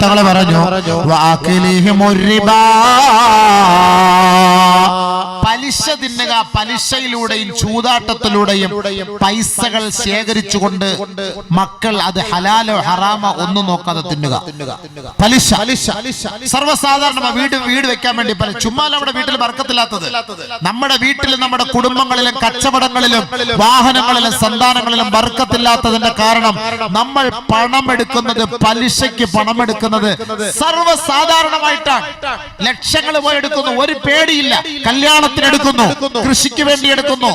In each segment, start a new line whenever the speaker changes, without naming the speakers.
തങ്ങൾ പറഞ്ഞു വഅഖിലിഹിമുർ റിബാ. പലിശ തിന്നുക പലിശയിലൂടെയും ചൂതാട്ടത്തിലൂടെയും പൈസകൾ ശേഖരിച്ചുകൊണ്ട് മക്കൾ അത് ഹലാലോ ഹറാമോ ഒന്നും നോക്കാതെ തിന്നുക. പലിശ. സർവസാധാരണ വീട് വീട് വെക്കാൻ വേണ്ടി പല ചുമ്മാ നമ്മുടെ വീട്ടിൽ വർക്കത്തില്ലാത്തത്. നമ്മുടെ വീട്ടിലും നമ്മുടെ കുടുംബങ്ങളിലും കച്ചവടങ്ങളിലും വാഹനങ്ങളിലും സന്താനങ്ങളിലും വർക്കത്തില്ലാത്തതിന്റെ കാരണം നമ്മൾ പണം എടുക്കുന്നത് പലിശയ്ക്ക് പണം എടുക്കുന്നത് സർവസാധാരണമായിട്ടാണ്. ലക്ഷങ്ങൾ പോയി എടുക്കുന്നു. ഒരു പേടിയില്ല. കല്യാണത്തിന് എടുക്കുന്നു. കൃഷിക്ക് വേണ്ടി എടുക്കുന്നു.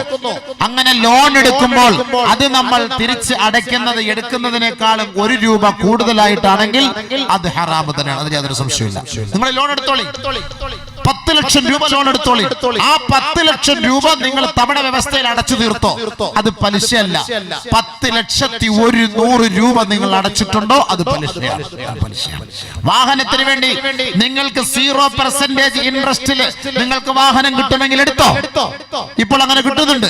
അങ്ങനെ ലോൺ എടുക്കുമ്പോൾ അത് നമ്മൾ തിരിച്ച് അടയ്ക്കുന്നത് എടുക്കുന്നതിനേക്കാളും ഒരു രൂപ കൂടുതലായിട്ടാണെങ്കിൽ അത് ഹറാമ് തന്നെയാണ്. അതിന് യാതൊരു സംശയമില്ല നിങ്ങൾ ലോൺ എടുത്തോളി. പത്ത് ലക്ഷം രൂപ ലോൺ എടുത്തോളി. ആ പത്ത് ലക്ഷം രൂപ നിങ്ങൾ തവണ വ്യവസ്ഥയിൽ അടച്ചു തീർത്തോ? അത് പലിശയല്ല. പത്ത് ലക്ഷത്തി ഒരു നൂറ് രൂപ നിങ്ങൾ അടച്ചിട്ടുണ്ടോ? അത് പലിശയാണ്. വാഹനത്തിന് വേണ്ടി നിങ്ങൾക്ക് സീറോ പെർസെന്റേജ് ഇൻട്രസ്റ്റിൽ നിങ്ങൾക്ക് വാഹനം കിട്ടുമെങ്കിൽ എടുത്തോ? ഇപ്പോൾ അങ്ങനെ കിട്ടുന്നുണ്ട്.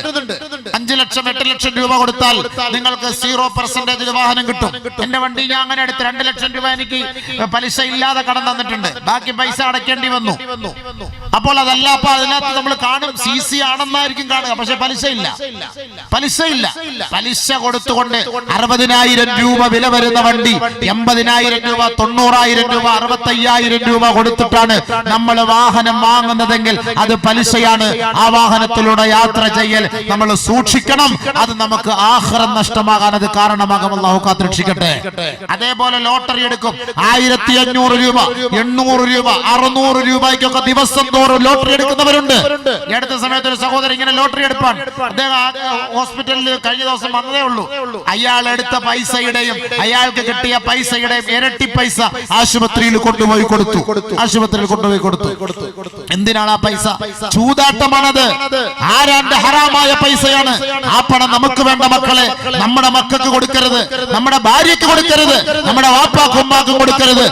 അഞ്ചു ലക്ഷം എട്ട് ലക്ഷം രൂപ കൊടുത്താൽ നിങ്ങൾക്ക് സീറോ പെർസെന്റേജ് വാഹനം കിട്ടും. എന്റെ വണ്ടി ഞാൻ അങ്ങനെ എടുത്ത് രണ്ട് ലക്ഷം രൂപ എനിക്ക് പലിശ ഇല്ലാതെ കടം തന്നിട്ടുണ്ട്. ബാക്കി പൈസ അടയ്ക്കേണ്ടി വന്നു. അപ്പോൾ അതല്ല അപ്പൊ അതിനകത്ത് നമ്മൾ കാണും. സി സി ആണെന്നായിരിക്കും കാണുക. പക്ഷെ പലിശ ഇല്ല പലിശ ഇല്ല പലിശ കൊടുത്തുകൊണ്ട് അറുപതിനായിരം രൂപ വില വരുന്ന വണ്ടി എൺപതിനായിരം രൂപ തൊണ്ണൂറായിരം രൂപ അറുപത്തയ്യായിരം രൂപ കൊടുത്തിട്ടാണ് നമ്മൾ വാഹനം വാങ്ങുന്നതെങ്കിൽ അത് പലിശയാണ്. ആ വാഹനത്തിലൂടെ യാത്ര ചെയ്യൽ നമ്മൾ സൂക്ഷിക്കണം. അത് നമുക്ക് ആഹ്റം നഷ്ടമാകാൻ അത് കാരണമാകും. അള്ളാഹു കാത്തിരക്ഷിക്കട്ടെ. അതേപോലെ ലോട്ടറി എടുക്കും. ആയിരത്തി അഞ്ഞൂറ് രൂപ എണ്ണൂറ് രൂപ അറുന്നൂറ് രൂപയ്ക്കൊക്കെ ദിവസം തോറും ലോട്ടറി എടുക്കുന്നവരുണ്ട്. ഈ അടുത്ത സമയത്ത് ഒരു സഹോദരൻ ഇങ്ങനെ ലോട്ടറി എടുപ്പാൻ. അദ്ദേഹം ഹോസ്പിറ്റലിൽ കഴിഞ്ഞ ദിവസം വന്നതേ ഉള്ളൂ. അയാൾ എടുത്ത പൈസയുടെയും അയാൾക്ക് കിട്ടിയ പൈസയുടെയും ഇരട്ടി പൈസ ആശുപത്രിയിൽ കൊണ്ടുപോയി കൊടുത്തു. ആശുപത്രിയിൽ കൊണ്ടുപോയി കൊടുത്തു. എന്തിനാണ് ആ പൈസ? ചൂതാട്ടമാണത്. ആരാന്റെ ഹറാമായ പൈസയാണ്? ആ പണം നമുക്ക് വേണ്ട മക്കളെ. നമ്മുടെ മക്കൾക്ക് കൊടുക്കരുത്. നമ്മുടെ ഭാര്യക്ക് കൊടുക്കരുത്. നമ്മുടെ വാപ്പാക്കും ഉമ്മാക്കും കൊടുക്കരുത്.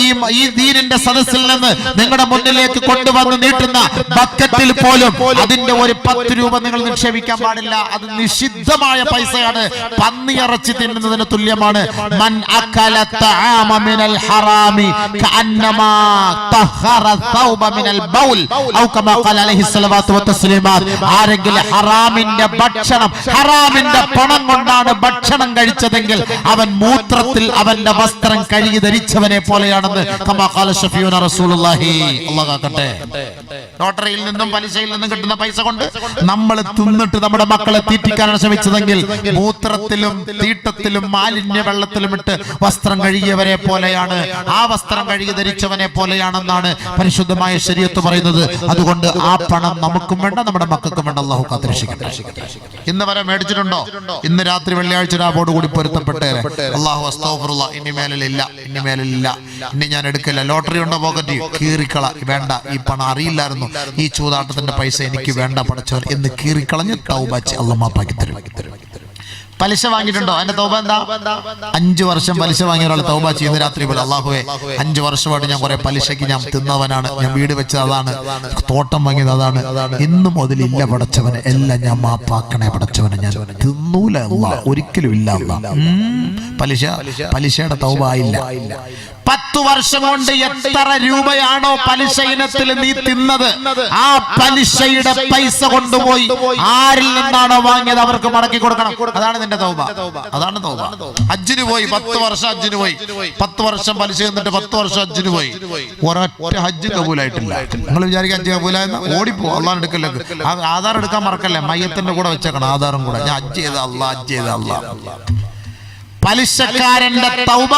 ഈ ഈ ദീനിന്റെ സദസ്സിൽ നിന്ന് നിങ്ങളുടെ മുന്നിലേക്ക് കൊണ്ടുവന്ന് നീട്ടുന്ന ബക്കറ്റിൽ പോലും അതിന്റെ ഒരു പത്ത് രൂപ നിങ്ങൾ നിക്ഷേപിക്കാൻ പാടില്ല. അത് നിഷിദ്ധമായ പൈസയാണ്. പന്നിയിറച്ചി തിന്നുന്നതിന് തുല്യമാണ്. മൻ മിനൽ ഹറാമി കഅന്നമാ മിനൽ ബൗൽ ഔ കമാ ഖാല അലൈഹി വതസ്ലീമാത്ത് ആരെങ്കിലും ഹറാമിന്റെ ഭക്ഷണം ഹറാമിന്റെ പണം കൊണ്ടാണ് ഭക്ഷണം കഴിച്ചതെങ്കിൽ അവൻ മൂത്രത്തിൽ അവന്റെ വസ്ത്രം കഴുകി ധരിച്ചവനെ പോലെയാണെന്ന് കമാ ഖാല ഷഫീഉന റസൂലുള്ളാഹി അല്ലാഹു കാക്കട്ടെ. ലോട്ടറിയിൽ നിന്നും പലിശയിൽ നിന്നും കിട്ടുന്ന പൈസ കൊണ്ട് നമ്മൾ തിന്നിട്ട് നമ്മുടെ മക്കളെ തീറ്റിക്കാനാണ് ശ്രമിച്ചതെങ്കിൽ മൂത്രത്തിലും തീട്ടത്തിലും മാലിന്യ വെള്ളത്തിലും ഇട്ട് വസ്ത്രം കഴുകിയവരെ പോലെയാണ്. ആ വസ്ത്രം കഴുകി ധരിച്ചവനെ പോലെയാണെന്നാണ് പരിശുദ്ധമായ ശരീരത്ത് പറയുന്നത്. അതുകൊണ്ട് ആ പണം നമുക്കും വേണ്ട നമ്മുടെ മക്കൾക്കും വേണ്ട. അള്ളാഹു കാത്തിരക്ഷിക്കട്ടെ. ഇന്ന് വരെ മേടിച്ചിട്ടുണ്ടോ? ഇന്ന് രാത്രി വെള്ളിയാഴ്ച രാവോടുകൂടി പൊരുത്തപ്പെട്ടേ അള്ളാഹു അസ്തോഫറുള്ള ഇനി മേലില്ല ഇനി മേലില്ല ഇനി ഞാൻ എടുക്കില്ല. ലോട്ടറി ഉണ്ടോ പോക്കറ്റ്? കീറിക്കള. വേണ്ട ഈ പണം അറിയില്ലായിരുന്നു. ഈ ചൂതാട്ടത്തിന്റെ പൈസ എനിക്ക് വേണ്ട പടച്ചവൻ എന്ന് കീറിക്കളഞ്ഞ് തൗബാച്ച് അള്ളമാക്കി തരും. പലിശ വാങ്ങിയിട്ടുണ്ടോ? അതിന്റെ തൗബ എന്താ? അഞ്ചു വർഷം പലിശ വാങ്ങിയ ഒരാൾ തൗബ ചെയ്യുന്ന രാത്രി പോലെ. അള്ളാഹുവെ അഞ്ചു വർഷമായിട്ട് ഞാൻ കുറെ പലിശയ്ക്ക് ഞാൻ തിന്നവനാണ്. ഞാൻ വീട് വെച്ചത് അതാണ്. തോട്ടം വാങ്ങിയത് അതാണ്. ഇന്നു ഇല്ല പടച്ചവന്. എല്ലാം ഞാൻ മാപ്പാക്കണേ പടച്ചവന്. ഞാൻ തിന്നൂല ഒരിക്കലും ഇല്ല പലിശ പലിശയുടെ തൗബ ആയില്ല. പത്തു വർഷം കൊണ്ട് എത്ര രൂപയാണോ പലിശ ഇനത്തിൽ നീ തിന്നത്? ആ പലിശയുടെ പൈസ കൊണ്ടുപോയി ആരിൽ നിന്നാണോ വാങ്ങിയത്? അവർക്ക് മടക്കി കൊടുക്കണം. അതാണ് നിന്റെ തൗബ. അതാണ് തൗബ. അജ്ജിന് പോയി പത്ത് വർഷം അജ്ജിന് പോയി. പത്ത് വർഷം പലിശ നിന്നിട്ട് പത്ത് വർഷം അജ്ജിന് പോയി. ഒരൊറ്റ ഹജ്ജ് കബൂലായിട്ടില്ല. നിങ്ങൾ വിചാരിക്കുക ഹജ്ജ് കബൂലായെന്ന്? ഓടിപ്പോ അള്ളാൻ എടുക്കല്ലേ. ആധാർ എടുക്കാൻ മറക്കല്ലേ. മയ്യത്തിന്റെ കൂടെ വെച്ചേക്കണം. ആധാറും കൂടെ. ഞാൻ ഹജ്ജ് ചെയ്ത അള്ളാഹ് ഹജ്ജ് ചെയ്ത അള്ളാ. പലിശക്കാരന്റെ തൗബ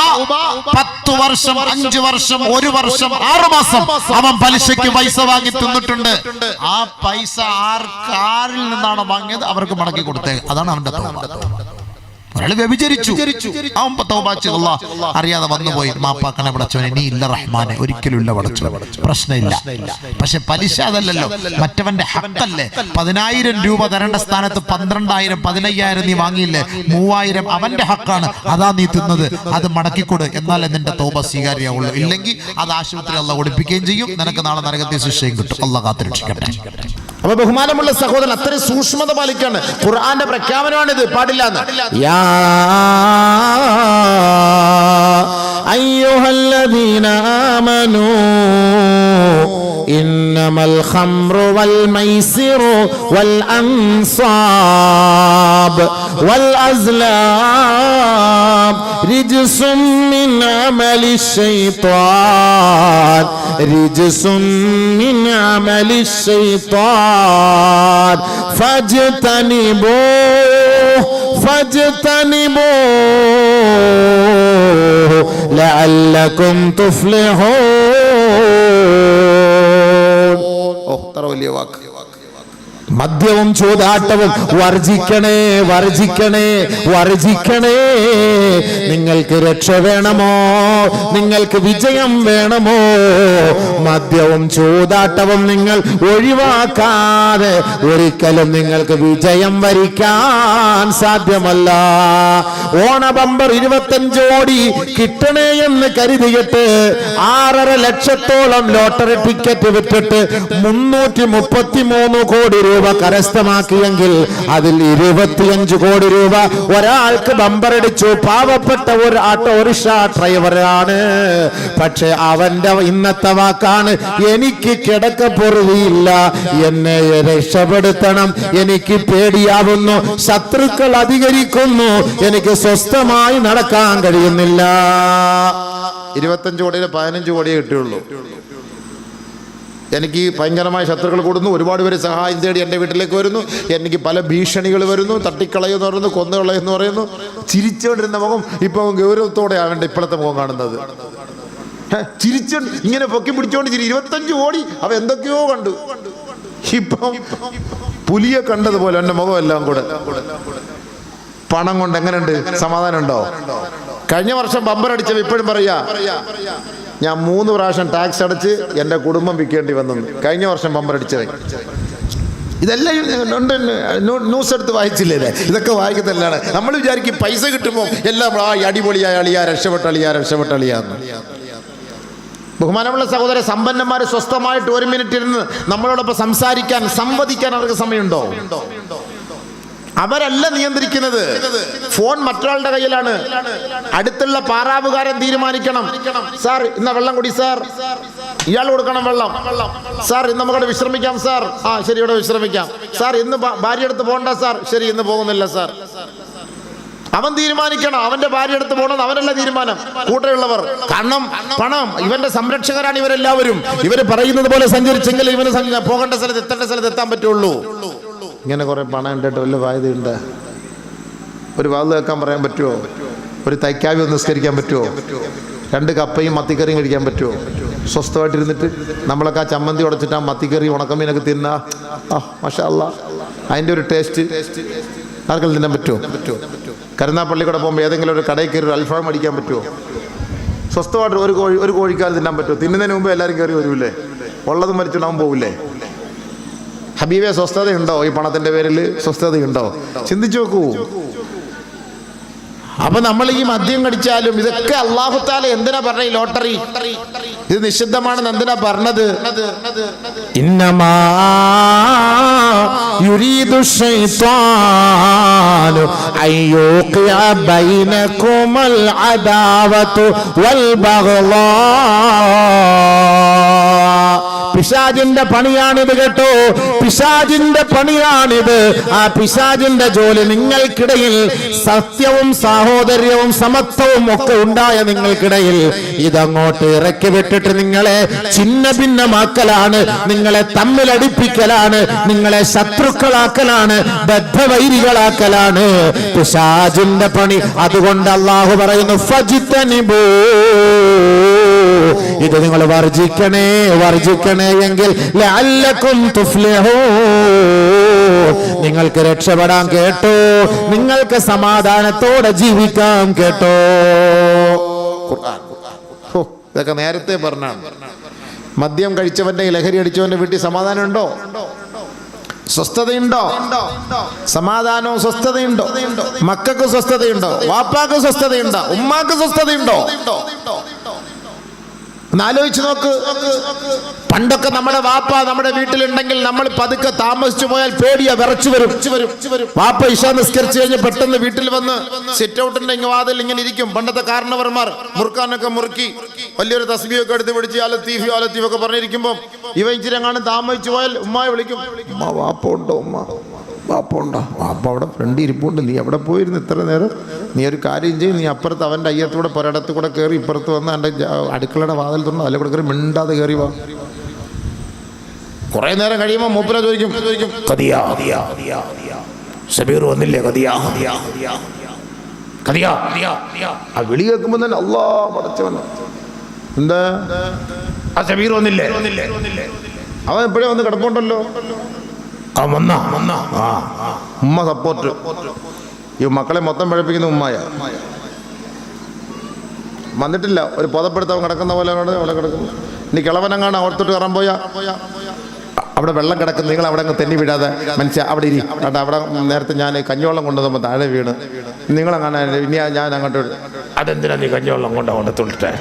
പത്ത് വർഷം അഞ്ചു വർഷം ഒരു വർഷം ആറു മാസം അവൻ പലിശയ്ക്ക് പൈസ വാങ്ങി തിന്നിട്ടുണ്ട്. ആ പൈസ ആർക്ക് ആരിൽ നിന്നാണ് വാങ്ങിയത്? അവർക്ക് മടക്കി കൊടുത്തേ. അതാണ് അവന്റെ തൗബ. ഒരാൾ വ്യഭിചരിച്ചു. അവൻ തൗബ. അല്ലാ, അറിയാതെ വന്നുപോയി. മാപ്പാക്കണ പടച്ചവനെ നീ ഇല്ല റഹ്മാനെ. ഒരിക്കലും ഇല്ല പടച്ചു പ്രശ്നമില്ല. പക്ഷെ പലിശ അതല്ലല്ലോ. മറ്റവന്റെ ഹക്കല്ലേ? പതിനായിരം രൂപ തരേണ്ട സ്ഥാനത്ത് പന്ത്രണ്ടായിരം പതിനയ്യായിരം നീ വാങ്ങിയില്ലേ? മൂവായിരം അവന്റെ ഹക്കാണ്. അതാ നീ തിന്നത്. അത് മടക്കിക്കൊട്. എന്നാലേ നിന്റെ തോപ സ്വീകാര്യമാവുള്ളൂ ഇല്ലെങ്കിൽ അത് ആശുപത്രി അല്ല ഒളിപ്പിക്കുകയും ചെയ്യും. നിനക്ക് നാളെ നരകത്തെ ശിക്ഷയും കിട്ടും. അല്ല കാത്തിരക്ഷിക്കട്ടെ.
അപ്പൊ ബഹുമാനമുള്ള സഹോദരൻ അത്രയും സൂക്ഷ്മത പാലിക്കാണ്. ഖുർആന്റെ പ്രഖ്യാപനമാണിത്. പാടില്ല എന്ന് അയ്യുഹല്ലദീന ആമനൂ إنما الخمر والميسر والأنصاب والأزلام رجس من عمل الشيطان رجس من عمل الشيطان. فاجتنبوه فاجتنبوه لعلكم تفلحون. ഓ അത്ര വലിയ വാക്ക്. മദ്യവും ചൂതാട്ടവും വർജിക്കണേ വർജിക്കണേ വർജിക്കണേ. നിങ്ങൾക്ക് രക്ഷ വേണമോ? നിങ്ങൾക്ക് വിജയം വേണമോ? മദ്യവും ചൂതാട്ടവും നിങ്ങൾ ഒഴിവാക്കാതെ ഒരിക്കലും നിങ്ങൾക്ക് വിജയം വരിക്കാൻ സാധ്യമല്ല. ഓണ ബമ്പർ ഇരുപത്തഞ്ചോടി കിട്ടണേ എന്ന് കരുതിയിട്ട് ആറര ലക്ഷത്തോളം ലോട്ടറി ടിക്കറ്റ് വിറ്റിട്ട് മുന്നൂറ്റി മുപ്പത്തി മൂന്ന് കോടി രൂപ കരസ്ഥമാക്കിയെങ്കിൽ അതിൽ ഇരുപത്തിയഞ്ച് കോടി രൂപ ഒരാൾക്ക് ബമ്പറടിച്ചു പാവപ്പെട്ട ഒരു ഓട്ടോറിക്ഷ ഡ്രൈവറാണ് പക്ഷെ അവന്റെ ഇന്നത്തെ വാക്കാണ് എനിക്ക് കിടക്കപ്പൊറുതിയില്ല എന്നെ രക്ഷപ്പെടുത്തണം എനിക്ക് പേടിയാവുന്നു ശത്രുക്കൾ അധികരിക്കുന്നു എനിക്ക് സ്വസ്ഥമായി നടക്കാൻ കഴിയുന്നില്ല. ഇരുപത്തഞ്ച് കോടിയിൽ പതിനഞ്ച് കോടിയേ കിട്ടിയുള്ളൂ. എനിക്ക് ഭയങ്കരമായ ശത്രുക്കൾ കൂടുന്നു. ഒരുപാട് പേര് സഹായം തേടി എന്റെ വീട്ടിലേക്ക് വരുന്നു. എനിക്ക് പല ഭീഷണികൾ വരുന്നു. തട്ടിക്കളയെന്ന് പറയുന്നു. കൊന്നുകളയെന്ന് പറയുന്നു. ചിരിച്ചുകൊണ്ടിരുന്ന മുഖം ഇപ്പോൾ ഗൗരവത്തോടെയാണ് എന്റെ ഇപ്പോഴത്തെ മുഖം കാണുന്നത്. ചിരിച്ചു ഇങ്ങനെ പൊക്കി പിടിച്ചോണ്ട് ചിരി ഇരുപത്തഞ്ച് ഓടി അവ എന്തൊക്കെയോ കണ്ടു. ഇപ്പം പുലിയെ കണ്ടതുപോലെ എന്റെ മുഖം എല്ലാം കൂടെ. പണം കൊണ്ട് എങ്ങനെയുണ്ട്? സമാധാനം ഉണ്ടോ? കഴിഞ്ഞ വർഷം ബമ്പർ അടിച്ചവ ഇപ്പോഴും പറയാ ഞാൻ മൂന്ന് പ്രാവശ്യം ടാക്സ് അടച്ച് എന്റെ കുടുംബം വിൽക്കേണ്ടി വന്നു. കഴിഞ്ഞ വർഷം ബമ്പർ അടിച്ചത് ഇതെല്ലാം ന്യൂസ് എടുത്ത് വായിച്ചില്ലേ ഇതൊക്കെ വായിക്കുന്നതല്ലാണ് നമ്മൾ വിചാരിക്കും പൈസ കിട്ടുമ്പോൾ എല്ലാം ആ അടിപൊളിയായ അളിയാ രക്ഷപ്പെട്ട അളിയാ രക്ഷപ്പെട്ട ബഹുമാനമുള്ള സഹോദര സമ്പന്നന്മാർ സ്വസ്ഥമായിട്ട് ഒരു മിനിറ്റ് ഇരുന്ന് നമ്മളോടൊപ്പം സംസാരിക്കാൻ സംവദിക്കാൻ അവർക്ക് സമയമുണ്ടോ? അവരല്ല നിയന്ത്രിക്കുന്നത്. ഫോൺ മറ്റൊരാളുടെ കയ്യിലാണ്. അടുത്തുള്ള പാറാവുകാരൻ തീരുമാനിക്കണം. സാർ ഇന്ന വെള്ളം കുടി സാർ. ഇയാൾ കൊടുക്കണം വെള്ളം. സാർ ഇന്ന് നമുക്കവിടെ വിശ്രമിക്കാം സാർ. ആ ശരി ഇവിടെ വിശ്രമിക്കാം. സാർ ഇന്ന് ഭാര്യ അടുത്ത് പോകണ്ട സാർ. ശരി ഇന്ന് പോകുന്നില്ല സാർ. അവൻ തീരുമാനിക്കണം. അവന്റെ ഭാര്യ അടുത്ത് പോകണം അവനല്ല തീരുമാനം. കൂടെയുള്ളവർ. കാരണം പണം ഇവന്റെ സംരക്ഷകരാണ് ഇവരെല്ലാവരും. ഇവർ പറയുന്നത് പോലെ സഞ്ചരിച്ചെങ്കിൽ ഇവന് പോകേണ്ട സ്ഥലത്ത് എത്തേണ്ട സ്ഥലത്ത് എത്താൻ പറ്റുള്ളൂ. ഇങ്ങനെ കുറേ പണം ഉണ്ടിട്ട് വല്ല വായതയുണ്ട് ഒരു വാത് കേൾക്കാൻ പറയാൻ പറ്റുമോ ഒരു തൈക്കാവി ഒന്ന് നിസ്കരിക്കാൻ പറ്റുമോ രണ്ട് കപ്പയും മത്തിക്കറിയും കഴിക്കാൻ പറ്റുമോ സ്വസ്ഥമായിട്ടിരുന്നിട്ട് നമ്മളൊക്കെ ആ ചമ്മന്തി ഉടച്ചിട്ട് ആ മത്തിക്കറി ഉണക്കമീനൊക്കെ തിന്ന ആ മഷാ അതിന്റെ ഒരു ടേസ്റ്റ് ആർക്കും തിന്നാൻ പറ്റുമോ കരുനാപ്പള്ളി കൂടെ പോകുമ്പോൾ ഏതെങ്കിലും ഒരു കടയിൽ കയറി ഒരു അൽഫാം അടിക്കാൻ പറ്റുമോ സ്വസ്ഥമായിട്ട് ഒരു കോഴി ഒരു കോഴിക്കാൽ തിന്നാൻ പറ്റുമോ തിന്നുന്നതിന് മുമ്പ് എല്ലാവരും കയറി വരൂലേ ഉള്ളത് മരിച്ചിടാൻ പോവില്ലേ? ഹബീബെ സ്വസ്ഥതയുണ്ടോ ഈ പണത്തിന്റെ പേരിൽ സ്വസ്ഥതയുണ്ടോ ചിന്തിച്ചു നോക്കൂ അപ്പൊ നമ്മൾ ഈ മദ്യം കടിച്ചാലും ഇതൊക്കെ അള്ളാഹുത്താല എന്തിനാ പറഞ്ഞ ഈ ലോട്ടറി ഇത് നിഷിദ്ധമാണെന്ന് എന്തിനാ പറഞ്ഞത്
إنما يريد الشيطان أن يوقع بينكم العداوة والبغضاء പിശാജിന്റെ പണിയാണിത് കേട്ടോ. പിശാജിന്റെ പണിയാണിത്. ആ പിശാജിന്റെ ജോലി നിങ്ങൾക്കിടയിൽ സത്യവും സാഹോദര്യവും സമത്വവും ഒക്കെ ഉണ്ടായ നിങ്ങൾക്കിടയിൽ ഇതങ്ങോട്ട് ഇറക്കി വിട്ടിട്ട് നിങ്ങളെ ചിന്ന ഭിന്നമാക്കലാണ് നിങ്ങളെ തമ്മിലടിപ്പിക്കലാണ് നിങ്ങളെ ശത്രുക്കളാക്കലാണ് ബദ്ധവൈരികളാക്കലാണ്. പിശാജിന്റെ പണി അതുകൊണ്ട് അള്ളാഹു പറയുന്നു ഫജിത്തനിബൂ ഇത് നിങ്ങൾ വർജിക്കണേ വർജിക്കണേ എങ്കിൽ നിങ്ങൾക്ക് രക്ഷപ്പെടാൻ കേട്ടോ നിങ്ങൾക്ക് സമാധാനത്തോടെ ജീവിക്കാം കേട്ടോ.
ഇതൊക്കെ നേരത്തെ പറഞ്ഞാണ്. മദ്യം കഴിച്ചവന്റെ ലഹരി അടിച്ചവന്റെ വീട്ടിൽ സമാധാനം ഉണ്ടോ സ്വസ്ഥതയുണ്ടോ? സമാധാനവും സ്വസ്ഥതയുണ്ടോ? മക്കൾക്ക് സ്വസ്ഥതയുണ്ടോ? വാപ്പാക്ക് സ്വസ്ഥതയുണ്ടോ? ഉമ്മാക്ക് സ്വസ്ഥതയുണ്ടോ? ഒന്ന് ആലോചിച്ച് നോക്ക്. പണ്ടൊക്കെ നമ്മുടെ വാപ്പ നമ്മുടെ വീട്ടിലുണ്ടെങ്കിൽ നമ്മൾ പതുക്കെ താമസിച്ചു പോയാൽ പേടിയാ വിറച്ചു വരും. വാപ്പ ഇഷ നിസ്കരിച്ചു കഴിഞ്ഞ് പെട്ടെന്ന് വീട്ടിൽ വന്ന് സിറ്റ് ഔട്ടിന്റെ ഇങ്ങ് വാതിൽ ഇങ്ങനെ ഇരിക്കും. പണ്ടത്തെ കാരണവർമാർ മുറുക്കാനൊക്കെ മുറുക്കി വലിയൊരു തസ്ബിയൊക്കെ എടുത്ത് പിടിച്ച് അലത്തീഫി അലത്തീഫൊക്കെ പറഞ്ഞിരിക്കുമ്പോൾ ഇവ ഇച്ചിരി എങ്ങാനും താമസിച്ചു പോയാൽ ഉമ്മായി വിളിക്കും. ഉമ്മ വാപ്പ ഉണ്ടോ ഉമ്മ? വാപ്പ ഉണ്ടോ വാപ്പ അവിടെ ഫ്രണ്ട് ഇരിപ്പുണ്ട്. നീ അവിടെ പോയിരുന്നു ഇത്ര നേരം. നീ ഒരു കാര്യം ചെയ്യും. നീ അപ്പുറത്ത് അവന്റെ അയ്യത്തൂടെ പുരടത്ത് കൂടെ കയറി ഇപ്പുറത്ത് വന്ന് എന്റെ അടുക്കളയുടെ വാതിൽ തുറന്നു അതിലെ കൂടെ കയറി മിണ്ടാതെ കയറി വാ. കുറേ നേരം കഴിയുമ്പോൾ മൂപ്പര ചോദിക്കും ഷബീർ വന്നില്ലേ ആ വിളി കേൾക്കുമ്പോൾ തന്നെ അല്ലാ പടച്ചവൻ എന്താ? ആ സബീർ വന്നില്ലേ? അവൻ എപ്പോഴേ വന്ന് കിടപ്പുണ്ടല്ലോ? ആ വന്നാ. ഉമ്മ സപ്പോർട്ട് ഈ മക്കളെ മൊത്തം പഴപ്പിക്കുന്ന ഉമ്മായ. വന്നിട്ടില്ല. ഒരു പുതപ്പെടുത്തവൻ കിടക്കുന്ന പോലെ അവിടെ കിടക്കുന്നു. ഇനി കിളവനങ്ങാണ് അവിടത്തോട്ട് കയറാൻ പോയാ? അവിടെ വെള്ളം കിടക്കുന്നു. നിങ്ങൾ അവിടെ അങ്ങ് തെന്നി വിടാതെ. മനുഷ്യ അവിടെ ഇരി. അവിടെ അവിടെ നേരത്തെ ഞാൻ കഞ്ഞിവെള്ളം കൊണ്ടുവന്നപ്പോൾ താഴെ വീണ്. നിങ്ങളങ്ങനെ ഇനി ഞാൻ അങ്ങോട്ട്. അതെന്തിനാ നീ കഞ്ഞിവെള്ളം കൊണ്ട് അവിടെ തൊട്ടിട്ടെ?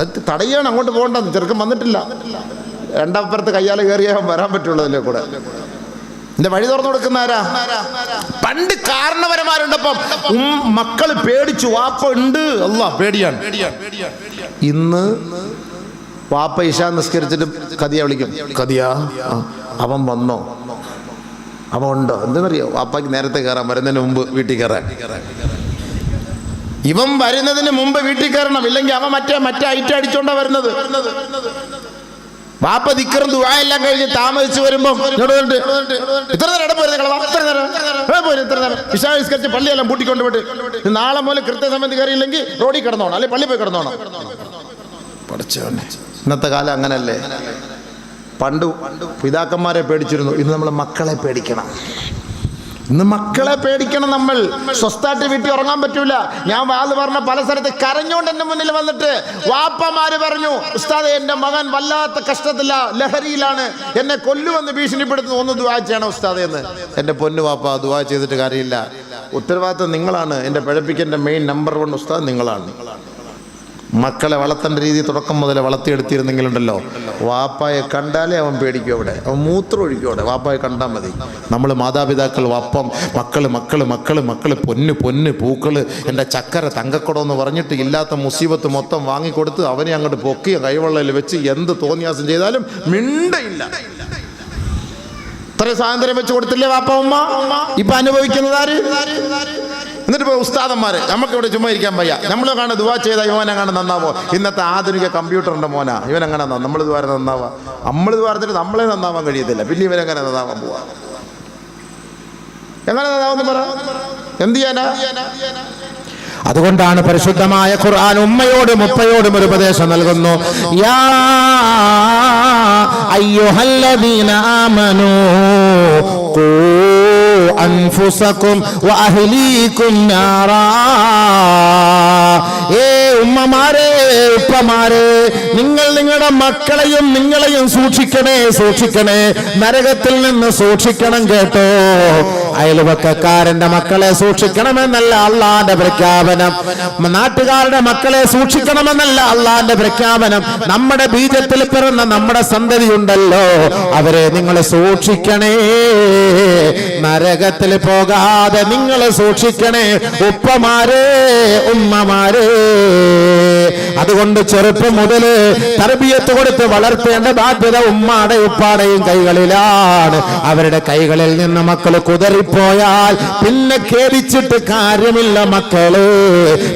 അത് തടയാണ് അങ്ങോട്ട് പോകണ്ടെന്ന്. ചെറുക്കം വന്നിട്ടില്ല. രണ്ടപ്പുറത്ത് കയ്യാൽ കയറിയാൽ വരാൻ പറ്റുള്ളൂ അതിലെ കൂടെ? എന്റെ വഴി തുറന്നു കൊടുക്കുന്ന ആരാ? പണ്ട് കാരണവരന്മാരുണ്ടപ്പം ഉം മക്കൾ പേടിച്ചു വാപ്പ ഉണ്ട്. അല്ല പേടിയാണ്. ഇന്ന് വാപ്പ ഇഷ നിസ്കരിച്ചിട്ട് കതിയ വിളിക്കും. കതിയാ? അവൻ വന്നോ? അവൻ ഉണ്ടോ? എന്തെന്നറിയോ? വാപ്പയ്ക്ക് നേരത്തെ കയറാൻ വരുന്നതിന് മുമ്പ് വീട്ടിൽ കയറാൻ. ഇവൻ വരുന്നതിന് മുമ്പ് വീട്ടിൽ കയറണം. ഇല്ലെങ്കിൽ അവൻ മറ്റേ മറ്റേ ഐറ്റം അടിച്ചോണ്ടാ വരുന്നത്. വാപ്പ ദിക്കറും ദുവായെല്ലാം കഴിഞ്ഞ് താമസിച്ച് വരുമ്പം ഇങ്ങോട്ട് വന്നിട്ട്, ഇത്ര നേരം പോയിരുന്നു നിങ്ങൾ? ഇത്ര നേരം. പോയിരുന്നു ഇത്ര നേരം. വിശാസ്കരിച്ച് പള്ളിയെല്ലാം പൂട്ടിക്കൊണ്ട് പോയിട്ട് നാളെ മുതൽ കൃത്യസമയത്ത് കയറിയില്ലെങ്കിൽ റോഡിൽ കിടന്നോണം. അല്ലെങ്കിൽ പള്ളി പോയി കിടന്നോണം. ഇന്നത്തെ കാലം അങ്ങനല്ലേ? പണ്ട് പിതാക്കന്മാരെ പേടിച്ചിരുന്നു. ഇന്ന് നമ്മൾ മക്കളെ പേടിക്കണം. ഇന്ന് മക്കളെ പേടിക്കണം നമ്മൾ. സ്വസ്ഥായിട്ട് വീട്ടിൽ ഉറങ്ങാൻ പറ്റൂല. ഞാൻ വാത് പറഞ്ഞ പല സ്ഥലത്ത് കരഞ്ഞോണ്ട് എന്റെ മുന്നിൽ വന്നിട്ട് വാപ്പമാര് പറഞ്ഞു ഉസ്താദ് എന്റെ മകൻ വല്ലാത്ത കഷ്ടത്തില്ല ലഹരിയിലാണ്. എന്നെ കൊല്ലുമെന്ന് ഭീഷണിപ്പെടുത്തുന്നു. ഒന്ന് ദുവാ ചെയ്യണം ഉസ്താദ് എന്ന്. എന്റെ പൊന്നു വാപ്പ ദുവാ ചെയ്തിട്ട് കാര്യമില്ല. ഉത്തരവാദിത്വം നിങ്ങളാണ്. എന്റെ പിഴപ്പിക്കന്റെ മെയിൻ നമ്പർ വൺ ഉസ്താദ് നിങ്ങളാണ് നിങ്ങളാണ്. മക്കളെ വളർത്തേണ്ട രീതി തുടക്കം മുതൽ വളർത്തിയെടുത്തിരുന്നെങ്കിലുണ്ടല്ലോ. വാപ്പായെ കണ്ടാലേ അവൻ പേടിക്കും അവിടെ. അവൻ മൂത്രം ഒഴിക്കും അവിടെ. വാപ്പായെ കണ്ടാൽ മതി. നമ്മൾ മാതാപിതാക്കൾ വാപ്പം മക്കൾ മക്കൾ മക്കൾ മക്കൾ പൊന്ന് പൊന്ന് പൂക്കൾ എന്റെ ചക്കര തങ്കക്കുടം എന്ന് പറഞ്ഞിട്ട് ഇല്ലാത്ത മുസീബത്ത് മൊത്തം വാങ്ങിക്കൊടുത്ത് അവനെ അങ്ങോട്ട് പൊക്കി കൈവെള്ളയിൽ വെച്ച് എന്ത് തോന്നിയാസം ചെയ്താലും മിണ്ടയില്ല. ഇത്ര സ്വാതന്ത്ര്യം വെച്ച് കൊടുത്തില്ലേ വാപ്പ ഉമ്മ? ഇപ്പൊ അനുഭവിക്കുന്നത് ആര്? എന്നിട്ട് ഇപ്പോൾ ഉസ്താദന്മാർ നമുക്ക് ഇവിടെ ചുമ്മാ ഇരിക്കാൻ വയ്യ. നമ്മൾ കാണാൻ ദുവാ ചെയ്ത ഇവൻ അങ്ങനെ നന്നാവോ? ഇന്നത്തെ ആധുനിക കമ്പ്യൂട്ടറിന്റെ മോനാ. ഇവൻ അങ്ങനെ നമ്മൾ ദ്വാരം നന്നാവാ? നമ്മൾ ദ്വാരത്തിട്ട് നമ്മളെ നന്നാവാൻ കഴിയത്തില്ല. പിന്നെ ഇവനെങ്ങനെ നന്നാവാൻ പോവാ? എങ്ങനെ നന്നാവെന്ന് പറ? എന്ത് ചെയ്യാനാ?
അതുകൊണ്ടാണ് പരിശുദ്ധമായ ഖുർആൻ ഉമ്മയോടും ഉപ്പയോടും ഒരു ഉപദേശം നൽകുന്നു. യാ ആമനൂ ഖൂ അൻഫുസകും വഅഹ്ലീകും നാറാ ഏ ഉമ്മമാരെ ഉപ്പമാരെ നിങ്ങൾ നിങ്ങളുടെ മക്കളെയും നിങ്ങളെയും സൂക്ഷിക്കണേ സൂക്ഷിക്കണേ. നരകത്തിൽ നിന്ന് സൂക്ഷിക്കണം കേട്ടോ. അയൽവക്കക്കാരന്റെ മക്കളെ സൂക്ഷിക്കണമെന്നല്ല അള്ളാന്റെ പ്രഖ്യാപനം. നാട്ടുകാരുടെ മക്കളെ സൂക്ഷിക്കണമെന്നല്ല അള്ളാന്റെ പ്രഖ്യാപനം. നമ്മുടെ ബീജത്തിൽ പിറന്ന നമ്മുടെ സന്തതി ഉണ്ടല്ലോ. അവരെ നിങ്ങൾ സൂക്ഷിക്കണേ. നരകത്തിൽ പോകാതെ നിങ്ങൾ സൂക്ഷിക്കണേ. ഉപ്പമാരെ ഉമ്മമാരെ. അതുകൊണ്ട് ചെറുപ്പം മുതൽ തർബിയത്ത് കൊടുത്ത് വളർത്തേണ്ട ബാധ്യത ഉമ്മാടെ ഉപ്പാടെയും കൈകളിലാണ്. അവരുടെ കൈകളിൽ നിന്ന് മക്കൾ കുതറിപ്പോയാൽ പിന്നെ ഖേദിച്ചിട്ട് കാര്യമില്ല മക്കൾ.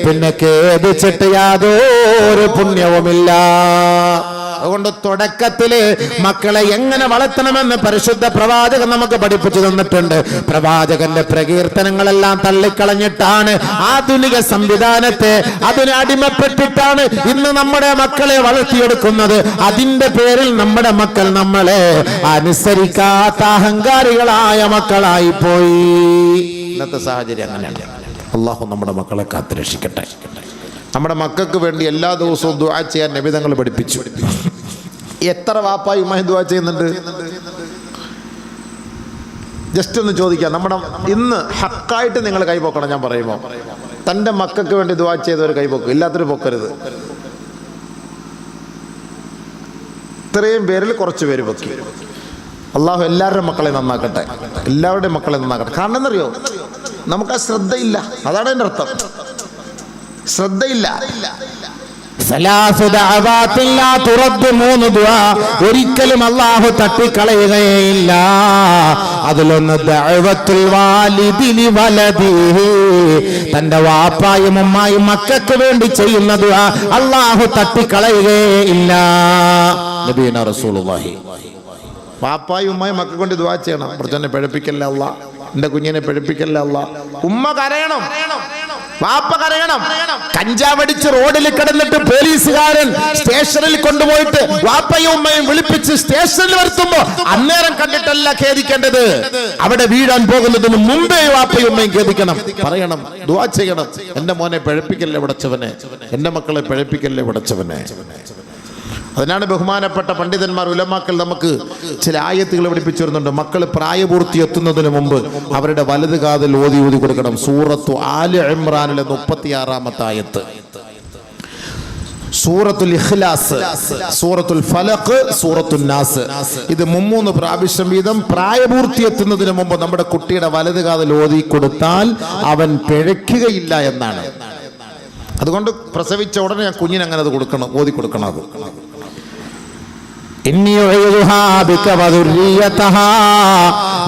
പിന്നെ ഖേദിച്ചിട്ട് യാതൊരു പുണ്യവുമില്ല. അതുകൊണ്ട് തുടക്കത്തിൽ മക്കളെ എങ്ങനെ വളർത്തണമെന്ന് പരിശുദ്ധ പ്രവാചകൻ നമുക്ക് പഠിപ്പിച്ചു തന്നിട്ടുണ്ട്. പ്രവാചകന്റെ പ്രകീർത്തനങ്ങളെല്ലാം തള്ളിക്കളഞ്ഞിട്ടാണ് ആധുനിക സംവിധാനത്തെ അതിന് അടിമപ്പെട്ടിട്ടാണ് ഇന്ന് നമ്മുടെ മക്കളെ വളർത്തിയെടുക്കുന്നത്. അതിന്റെ പേരിൽ നമ്മുടെ മക്കൾ നമ്മളെ അനുസരിക്കാത്ത അഹങ്കാരികളായ മക്കളായി പോയി
ഇന്നത്തെ സാഹചര്യം അങ്ങനെയാണ്. അള്ളാഹു നമ്മുടെ മക്കളെ കാത്തുരക്ഷിക്കട്ടെ. നമ്മുടെ മക്കൾക്ക് വേണ്ടി എല്ലാ ദിവസവും ദുആ ചെയ്യാൻ നബിതങ്ങൾ പഠിപ്പിച്ചു. എത്ര വാപ്പായി ഉമ്മായി ദുആ ചെയ്യുന്നുണ്ട്? ജസ്റ്റ് ഒന്ന് ചോദിക്കാം. നമ്മുടെ ഇന്ന് ഹക്കായിട്ട് നിങ്ങൾ കൈപോക്കണം ഞാൻ പറയുമ്പോൾ തന്റെ മക്കൾക്ക് വേണ്ടി ദുവാ ചെയ്തവർ കൈപോക്കും. ഇല്ലാത്തൊരു പൊക്കരുത്. ഇത്രയും പേരിൽ കുറച്ച് പേര് പൊക്കി. അള്ളാഹു എല്ലാവരുടെ മക്കളെ നന്നാക്കട്ടെ. എല്ലാവരുടെയും മക്കളെ നന്നാക്കട്ടെ. കാരണം എന്നറിയോ? നമുക്ക് ആ ശ്രദ്ധയില്ല. അതാണ് എന്റെ അർത്ഥം. ശ്രദ്ധയില്ല.
മൂന്ന് ദുആ ഒരിക്കലും അള്ളാഹു തട്ടിക്കളയുകയില്ല. അതിലൊന്ന് വാലിദിനി തന്റെ വാപ്പായും ഉമ്മായും മക്കൾക്ക് വേണ്ടി ചെയ്യുന്ന ദുആ അള്ളാഹു തട്ടിക്കളയുകയില്ല. നബീന റസൂലുള്ളാഹി.
പാപ്പായും ഉമ്മയും മക്കൾ കൊണ്ട് ദുവാ ചെയ്യണം. കുറച്ചെന്നെ പിഴപ്പിക്കല്ല അല്ല എന്റെ കുഞ്ഞിനെ പിഴപ്പിക്കല്ല അല്ല ഉമ്മ കരയണം. വാപ്പ കരയണം.
കഞ്ചാവടിച്ച് റോഡിൽ കിടന്നിട്ട് പോലീസുകാരൻ സ്റ്റേഷനിൽ കൊണ്ടുപോയിട്ട് വാപ്പയും ഉമ്മയും വിളിപ്പിച്ച് സ്റ്റേഷനിൽ വരുത്തുമ്പോ അന്നേരം കണ്ടിട്ടല്ല ഖേദിക്കേണ്ടത്. അവിടെ വീഴാൻ പോകുന്നതിന് മുമ്പേ വാപ്പയും ഉമ്മയും ഖേദിക്കണം.
പറയണം ദുവാ ചെയ്യണം. എന്റെ മോനെ പിഴപ്പിക്കല്ലേ വിടച്ചവനെ? എന്റെ മക്കളെ പിഴപ്പിക്കല്ലേ വിടച്ചവനെ? അതിനാണ് ബഹുമാനപ്പെട്ട പണ്ഡിതന്മാർ ഉലമാക്കൾ നമുക്ക് ചില ആയത്തുകൾ പഠിപ്പിച്ചു വരുന്നുണ്ട് മക്കൾ പ്രായപൂർത്തി എത്തുന്നതിന് മുമ്പ് അവരുടെ വലത് കാതിൽ ഓതി ഊതി കൊടുക്കണം. സൂറത്തു ആൽ ഇമ്രാനിലെ മുപ്പത്തിയാറാമത്തെ ആയത്ത്. സൂറത്തുൽ ഇഖ്ലാസ് സൂറത്തുൽ ഫലഖ് സൂറത്തുൽ നാസ്. ഇത് മുമ്മൂന്ന് പ്രാവശ്യം വീതം പ്രായപൂർത്തി എത്തുന്നതിന് മുമ്പ് നമ്മുടെ കുട്ടിയുടെ വലത് കാതിൽ ഓതി കൊടുത്താൽ അവൻ പിഴയ്ക്കുകയില്ല എന്നാണ്. അതുകൊണ്ട് പ്രസവിച്ച ഉടനെ ആ കുഞ്ഞിന് അങ്ങനെ അത് കൊടുക്കണം ഓതി കൊടുക്കണം അത്.
إني أعيذها بك وذريتها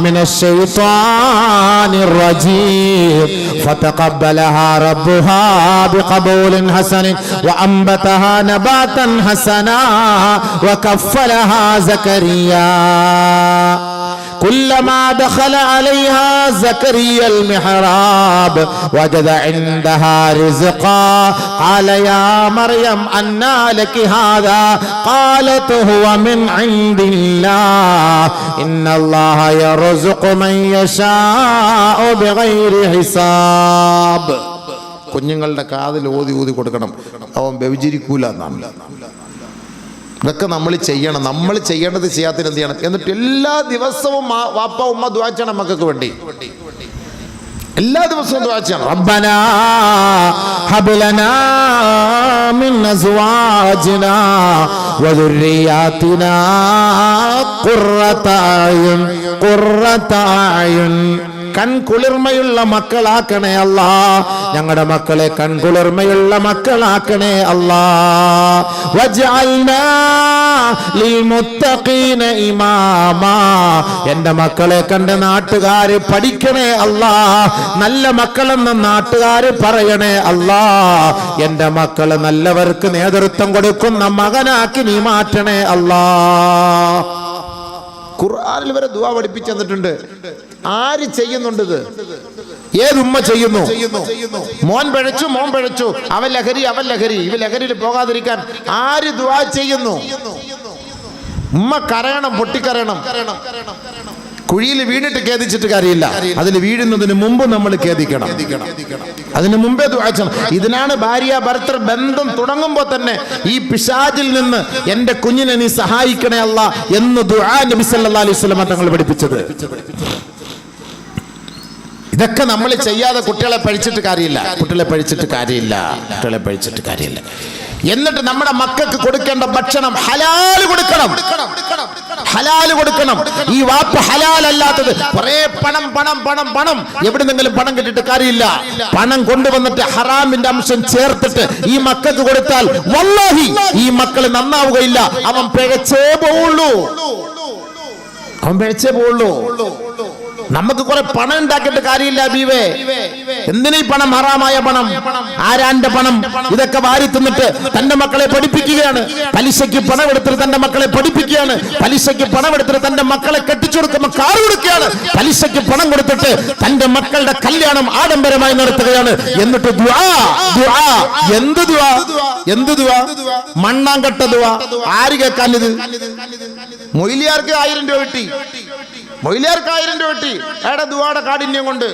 من الشيطان الرجيم. فتقبلها ربها بقبول حسن وأنبتها نباتا حسنا وكفلها زكريا. كلما دخل عليها زكريا المحراب وجد عندها رزقا قال يا مريم أنى لك هذا قالت هو من عند الله إن الله يرزق من يشاء بغير حساب
കുഞ്ഞുങ്ങളുടെ കാതിൽ ഓതി ഊതി കൊടുക്കണം അവൻ വ്യഭിചരിക്കൂല എന്നാണ് ഇതൊക്കെ നമ്മൾ ചെയ്യണം. നമ്മൾ ചെയ്യേണ്ടത് ചെയ്യാത്തതിന് എന്ത് ചെയ്യണം? എന്നിട്ട് എല്ലാ ദിവസവും വാപ്പ ഉമ്മ ദ്വാച്ചാണ് മക്കൾക്ക് വേണ്ടി. എല്ലാ ദിവസവും
ദ്വാച്ചാണ് റബ്ബനാ ഹബലനാ മിൻ അസ്വാജിനാ ഖുർറത അയുൻ ഖുർറത അയുൻ. കൺകുളിർമയുള്ള മക്കളാക്കണേ അല്ല. ഞങ്ങളുടെ മക്കളെ കൺകുളിർമയുള്ള മക്കളാക്കണേ അല്ല. എന്റെ മക്കളെ കണ്ട് നാട്ടുകാര് പഠിക്കണേ അല്ലാ. നല്ല മക്കളെന്ന് നാട്ടുകാര് പറയണേ അല്ലാ. എന്റെ മക്കൾ നല്ലവർക്ക് നേതൃത്വം കൊടുക്കുന്ന മകനാക്കി നീ മാറ്റണേ അല്ലാ.
ഖുർആനിൽ വരെ ദുവാ പഠിപ്പിച്ചു തന്നിട്ടുണ്ട്. ആര് ചെയ്യുന്നുണ്ട് ഇത്
ഏതുമ്മ ചെയ്യുന്നു?
മോൻ പിഴച്ചു മോൻ പിഴച്ചു. അവൻ ലഹരി അവൻ ലഹരി. ഇവ ലഹരിയിൽ പോകാതിരിക്കാൻ ആര് ദുവാ ചെയ്യുന്നു? ഉമ്മ കരയണം പൊട്ടിക്കരയണം.
കുഴിയിൽ വീണിട്ട് ഖേദിച്ചിട്ട് കാര്യമില്ല. അതിൽ വീഴുന്നതിന് മുമ്പ് നമ്മൾ ഖേദിക്കണം. അതിന് മുമ്പേ ചെയ്യണം. ഇതിനാണ് ഭാര്യ ഭർത്തൃ ബന്ധം തുടങ്ങുമ്പോൾ തന്നെ ഈ പിശാചിൽ നിന്ന് എന്റെ കുഞ്ഞിനെ നീ സഹായിക്കണേ അല്ല എന്ന് ദുആ നബി സല്ലല്ലാഹു അലൈഹി വസല്ലം തങ്ങൾ പഠിപ്പിച്ചത്. ഇതൊക്കെ നമ്മൾ ചെയ്യാതെ കുട്ടികളെ പഴിച്ചിട്ട് കാര്യമില്ല. കുട്ടികളെ പഴിച്ചിട്ട് കാര്യമില്ല. കുട്ടികളെ പഴിച്ചിട്ട് കാര്യമില്ല. എന്നിട്ട് നമ്മുടെ മക്കൾക്ക് കൊടുക്കേണ്ട ഭക്ഷണം ഹലാൽ കൊടുക്കണം. ഹലാൽ കൊടുക്കണം. ഈ വാപ്പ് ഹലാലല്ലാത്തത് കുറെ പണം പണം പണം പണം എവിടെ നിന്നെങ്കിലും പണം കിട്ടിയിട്ട് കാര്യമില്ല. പണം കൊണ്ടുവന്നിട്ട് ഹറാമിന്റെ അംശം ചേർത്തിട്ട് ഈ മക്കൾക്ക് കൊടുത്താൽ വല്ലാഹി ഈ മക്കൾ നന്നാവുകയില്ല. അവൻ പിഴച്ചേ പോവുള്ളൂ. അവൻ പിഴച്ചേ പോവുള്ളൂ. നമുക്ക് കുറെ പണം ഉണ്ടാക്കിയിട്ട് കാര്യമില്ല ബീവേ. എന്തിനീ പണം? ഹറാമായ പണം. ആരാന്റെ പണം? ഇതൊക്കെ വാരി തിന്നിട്ട് തന്റെ മക്കളെ പഠിപ്പിക്കുകയാണ്. പലിശയ്ക്ക് പണം എടുത്തിട്ട് തന്റെ മക്കളെ പഠിപ്പിക്കുകയാണ്. പലിശയ്ക്ക് പണം എടുത്തിട്ട് തന്റെ മക്കളെ കെട്ടിച്ചു കൊടുക്കുമ്പോൾ കാർ കൊടുക്കുകയാണ്. പലിശയ്ക്ക് പണം കൊടുത്തിട്ട് തന്റെ മക്കളുടെ കല്യാണം ആഡംബരമായി നടത്തുകയാണ്. എന്നിട്ട് എന്ത് എന്ത് ദുആ? മണ്ണാങ്കട്ട ആര് കേൾക്കാൻ ഇത്
മൊയിലിയാർക്ക് ആയിരം രൂപ കിട്ടി. മൊയിലിയാർക്ക് ആയിരം രൂപ കിട്ടി. അയാളുടെ ദുവാടെ കാഠിന്യം കൊണ്ട്.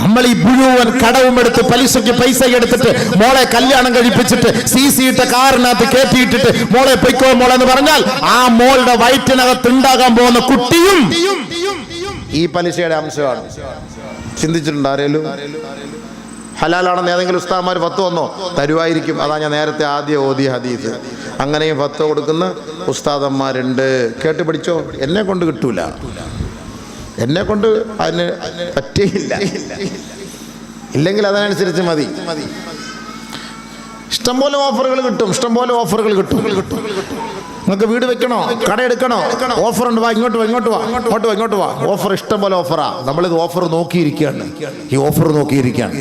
നമ്മൾ ഈ മുഴുവൻ കടവും എടുത്ത് പലിശയ്ക്ക് പൈസ എടുത്തിട്ട് മോളെ കല്യാണം കഴിപ്പിച്ചിട്ട് സി സി ഇട്ട കാറിനകത്ത് കയറ്റിയിട്ടിട്ട് മോളെ പൊയ്ക്കോ മോളെ എന്ന് പറഞ്ഞാൽ ആ മോളുടെ വയറ്റിനകത്ത് ഉണ്ടാകാൻ പോകുന്ന കുട്ടിയും.
ഈ പലിശയുടെ അംശമാണ്. ചിന്തിച്ചിട്ടുണ്ട് ആരേലും? ഹലാലാണെന്ന് ഏതെങ്കിലും ഉസ്താദ്മാർ പത്ത് വന്നോ? തരുവായിരിക്കും. അതാ ഞാൻ നേരത്തെ ആദ്യം ഓതിയ ഹദീസ്. അങ്ങനെയും പത്ത് കൊടുക്കുന്ന ഉസ്താദന്മാരുണ്ട്. കേട്ട് പഠിച്ചോ? എന്നെ കൊണ്ട് കിട്ടൂല. എന്നെ കൊണ്ട് അതിന് പറ്റിയില്ല. ഇല്ലെങ്കിൽ അതിനനുസരിച്ച് മതി. ഇഷ്ടംപോലെ ഓഫറുകൾ കിട്ടും. ഇഷ്ടംപോലെ ഓഫറുകൾ കിട്ടും കിട്ടും. നിങ്ങൾക്ക് വീട് വെക്കണോ? കട എടുക്കണോ? ഓഫർ ഉണ്ട് വാ ഇങ്ങോട്ട് വാ ഇങ്ങോട്ട് വാ ഇങ്ങോട്ട് വാ. ഇങ്ങോട്ട് വാ ഓഫർ ഇഷ്ടംപോലെ ഓഫറാ നമ്മളിത് ഓഫർ നോക്കിയിരിക്കുകയാണ്. ഈ ഓഫർ നോക്കിയിരിക്കുകയാണ്.